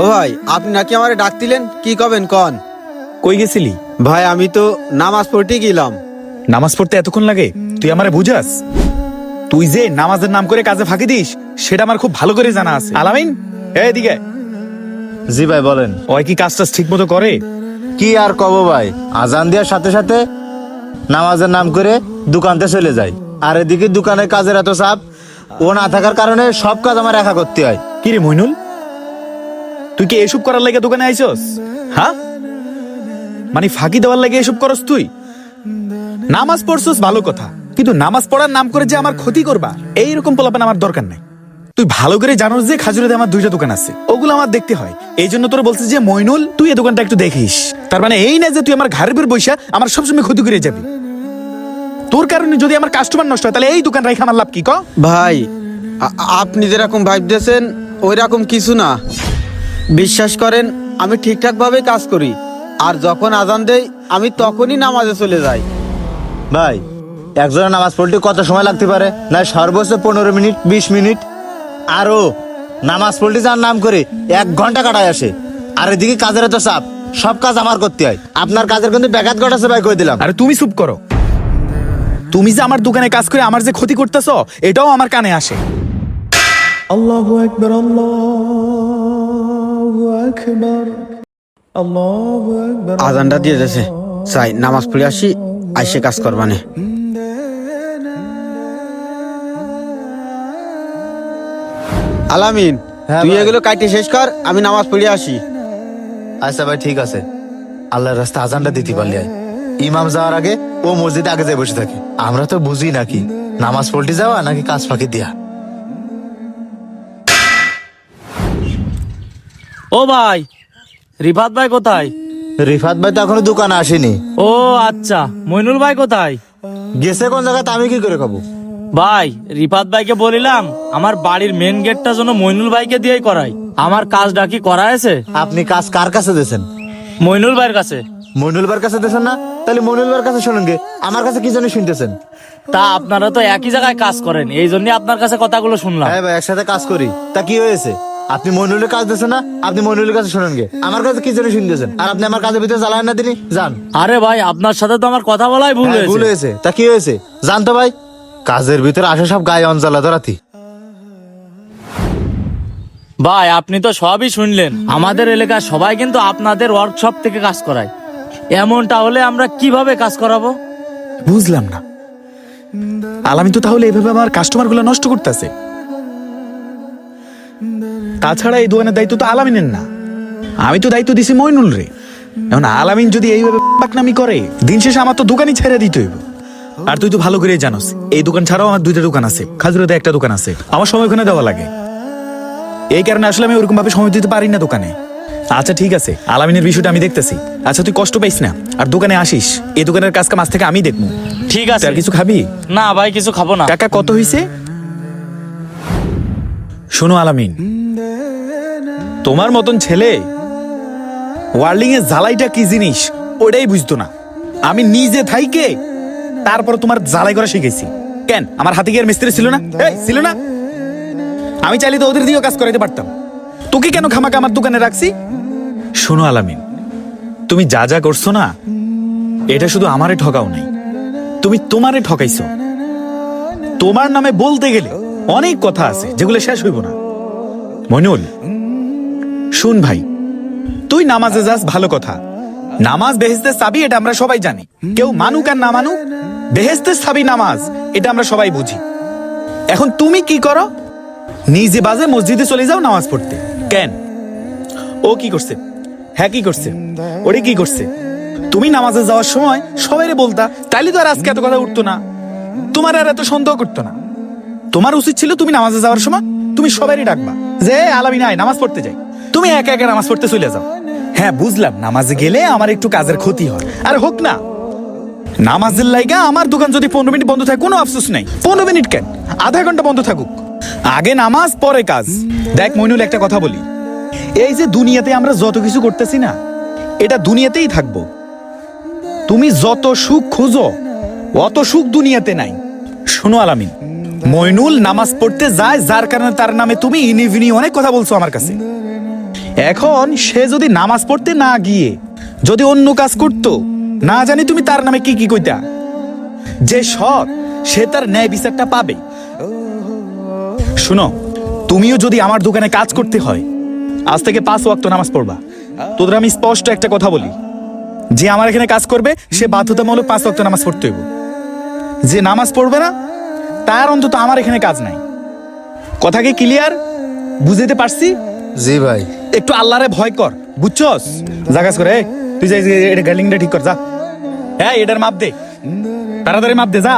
ও ভাই আপনি নাকি আমারে ডাক দিলেন কি কবেন কন? কই গেছিলি? ভাই আমি তো নামাজ পড়তে গেলাম। নামাজ পড়তে এতক্ষণ লাগে? তুই আমারে বুঝাস? তুই যে নামাজের নাম করে কাজে ফাঁকি দিস সেটা আমার খুব ভালো করে জানা আছে। আলামিন এদিকে। জি ভাই বলেন। ওই কি কাজটা ঠিক মতো করে? কি আর কব ভাই? আজান দেওয়ার সাথে সাথে নামাজের নাম করে দোকানতে চলে যায় আর এদিকে দোকানের কাজের এত চাপ ও না থাকার কারণে সব কাজ আমার একা করতে হয়। কি রে মইনুল? তুই কি এসব করার লাগে দোকানে আইছস? হ্যাঁ? মানে ফাঁকি দেওয়ার লাগে এসব করস তুই? নামাজ পড়ছস ভালো কথা, কিন্তু নামাজ পড়ার নাম করে যে আমার ক্ষতি করবা, এইরকম পোলাপান আমার দরকার নাই। তুই ভালো করে জানোস যে খাজুরেতে আমার দুইটা দোকান আছে, ওগুলো আমার দেখতে হয়। এই জন্য তোর বলছিস যে, মইনুল, তুই এই দোকানটা একটু দেখিস। তার মানে এই না যে তুই আমার ঘরের উপর বৈশা আমার সবসময় ক্ষতি করে যাবি। তোর কারণে যদি আমার কাস্টমার নষ্ট হয়, তাহলে এই দোকান রাখা আমার লাভ কি, ক? ভাই আপনি যেরকম ভাবতেছেন ওই রকম কিছু না। বিশ্বাস করেন আমি ঠিকঠাক ভাবে কাজ করি। আর যখন আজান দেই আমি তখনই নামাজে চলে যাই। ভাই একজনের নামাজ পড়তে কত সময় লাগতে পারে? না সর্বোচ্চ পনেরো মিনিট বিশ মিনিট? আরও নামাজ পড়তে যার নাম করে এক ঘণ্টা কাটায় আসে। আর এদিকে কাজের এত চাপ সব কাজ আমার করতে হয়। আপনার কাজের কিন্তু ব্যাঘাত ঘটাছে ভাই কই দিলাম। আরে তুমি চুপ করো। তুমি যে আমার দোকানে কাজ করে আমার যে ক্ষতি করতেছ এটাও আমার কানে আসে। আল্লাহু আকবার আল্লাহু। আজানটা দিয়ে যাচ্ছে চাই নামাজ পড়ে আসি আইসে কাজ করবানে আলামিন হ্যাঁ তুই এগুলো কাইটে শেষ কর আমি নামাজ পড়ে আসি। আচ্ছা ভাই ঠিক আছে। আল্লাহর রাস্তা আজানটা দিতে পারলি ইমাম যাওয়ার আগে ও মসজিদে আগে যাই বসে থাকে। আমরা তো বুঝি নাকি নামাজ পড়তে যাওয়া নাকি কাজ ফাঁকি দেয়া। ও ভাই রিফাত ভাই কোথায়? রিফাত ভাই তো এখনও দোকানে আসেনি। ও আচ্ছা মইনুল ভাই কোথায়? গেছে কোন জায়গাতে আমি কি করে খাব? ভাই রিফাত ভাইকে বলিলাম আমার বাড়ির মেন গেটটা যেন মইনুল ভাইকে দিয়েই করাই আমার কাজটা কি করা আছে আপনি কাজ কার কাছে দিয়েছেন? মইনুল ভাইয়ের কাছে। মনুল বার কাছে দিয়েছেন না? তাহলে মনুল বার কাছে শুনুন গে আমার কাছে কি জন্য শুনতেছেন? তা আপনারা তো একই জায়গায় কাজ করেন এই জন্য আপনার কাছে কথাগুলো শুনলাম। হ্যাঁ ভাই একসাথে কাজ করি। তা কি হয়েছে? আপনি মনুলের কাজ দিয়েছেন না? আপনি মনুলের কাছে শুনুন গে। আমার কাছে কি জন্য শুনতেছেন? আর আপনি আমার কাজের ভিতরে জ্বালায় না দিনি যান। আরে ভাই আপনার সাথে তো আমার কথা বলাই ভুল হ্যাঁ, ভুল হয়েছে। হয়েছে তা কি হয়েছে? জান তো ভাই। কাজের ভিতরে আসে সব গায়ে অঞ্চলা ধরাতি। ভাই আপনি তো সবই শুনলেন। আমাদের এলাকার সবাই কিন্তু আপনাদের ওয়ার্কশপ থেকে কাজ করায়। এমনটা হলে আমরা কীভাবে কাজ করাবো? বুঝলাম না। আলামিন তো তাহলে এইভাবে আমার কাস্টমারগুলো নষ্ট করতেছে। তাছাড়া এই দোকানের দায়িত্ব তো আলামিনের না। আমি তো দায়িত্ব দিছি মইনুল রে। এখন আলামিন যদি এইভাবে পাকনামি করে দিন শেষে আমার তো দোকানই ছেড়ে দিতে হইব। আর তুই তো ভালো করে জানোস এই দোকান ছাড়াও আমার দুইটা দোকান আছে খাজুরাতে একটা দোকান আছে। আমার সময় ওখানে দেওয়া লাগে। এই কারণে আসলে আমি ওরকম ভাবে সময় দিতে পারি না দোকানে। আচ্ছা ঠিক আছে আলামিনের বিষয়টা আমি দেখতেছি। আচ্ছা তুই কষ্ট পাইস না আর দোকানে আসিস এই দোকানের কাজ কাম আজ থেকে আমি দেখব। ঠিক আছে। আর কিছু খাবি? না ভাই কিছু খাব না। টাকা কত হইছে? শোনো আলামিন, তোমার মতন ছেলে ওয়ার্লিং এর জ্বালাইটা কি জিনিস ওটাই বুঝতো না। আমি নিজে থাইকে তারপর তোমার জ্বালাই করা শিখেছি। কেন? আমার হাতে আর মিস্ত্রি ছিল না? ছিল না? আমি চাইলে তো ওদের দিয়েও কাজ করাইতে পারতাম। তোকে কেন খামাকে আমার দোকানে রাখছি? শোনো আলামিন, তুমি যা যা করছ না, এটা শুধু আমারে ঠকাও নাই। তুমি তোমারে ঠকাইছো। তোমার নামে বলতে গেলে অনেক কথা আছে যেগুলো শেষ হইব না। মনুল শুন ভাই, তুই নামাজে যাস, ভালো কথা। নামাজ বেহেস্তের চাবি এটা আমরা সবাই জানি। কেউ মানুক আর না মানুক, বেহেস্তের চাবি নামাজ, এটা আমরা সবাই বুঝি। এখন তুমি কি করো? নিজে বাজে মসজিদে চলে যাও নামাজ পড়তে। কেন? ও কি করছে? হ্যাঁ কি করছে? ওরে কি করছে? তুমি নামাজে যাওয়ার সময় সবাইরে বলতা, তাইলে তো আর আজকে এত কথা উঠতো না। তোমার আর এত সন্দেহ করতো না। তোমার উচিত ছিল তুমি নামাজে যাওয়ার সময় তুমি সবারই ডাকবা। যে আলামি, নাই, নামাজ পড়তে যাই। তুমি একা একা নামাজ পড়তে চলে যাও। হ্যাঁ বুঝলাম, নামাজে গেলে আমার একটু কাজের ক্ষতি হয়। আর হোক না, নামাজের লাইগা আমার দোকান যদি পনেরো মিনিট বন্ধ থাকে, কোনো আফসোস নাই। পনেরো মিনিট কেন? আধা ঘণ্টা বন্ধ থাকুক। আগে নামাজ, পরে কাজ। দেখ, মইনুল, একটা কথা বলি। এই যে দুনিয়াতে আমরা যত কিছু করতেছি না, এটা দুনিয়াতেই থাকব। তুমি যত সুখ খুঁজো, অত সুখ দুনিয়াতে নাই। শোনো, আলামিন মইনুল নামাজ পড়তে যায়, যার কারণে তার নামে তুমি ইনিভিনি অনেক কথা বলছো আমার কাছে। এখন সে যদি নামাজ পড়তে না গিয়ে যদি অন্য কাজ করত, না জানি তুমি তার নামে কি কি কইতা। যে সৎ, সে তার ন্যায় বিচারটা পাবে। শুনো, তুমিও যদি আমার দোকানে কাজ করতে হয়, আজ থেকে পাঁচ ওয়াক্ত নামাজ পড়বা। তোদের আমি স্পষ্ট একটা কথা বলি। যে আমার এখানে কাজ করবে, সে বাধ্যতামূলক পাঁচ ওয়াক্ত নামাজ পড়তে হইব। যে নামাজ পড়বে না তার অন্তত আমার এখানে কাজ নাই। কথা কি ক্লিয়ার বুঝতে পারছি? জি ভাই। একটু আল্লাহরে ভয় কর বুঝছস? জাগাস করে তুই যাই এটা গার্লিংটা ঠিক কর যা। হ্যাঁ এটার মাপ দে। তাড়াতাড়ি মাপ দে যা।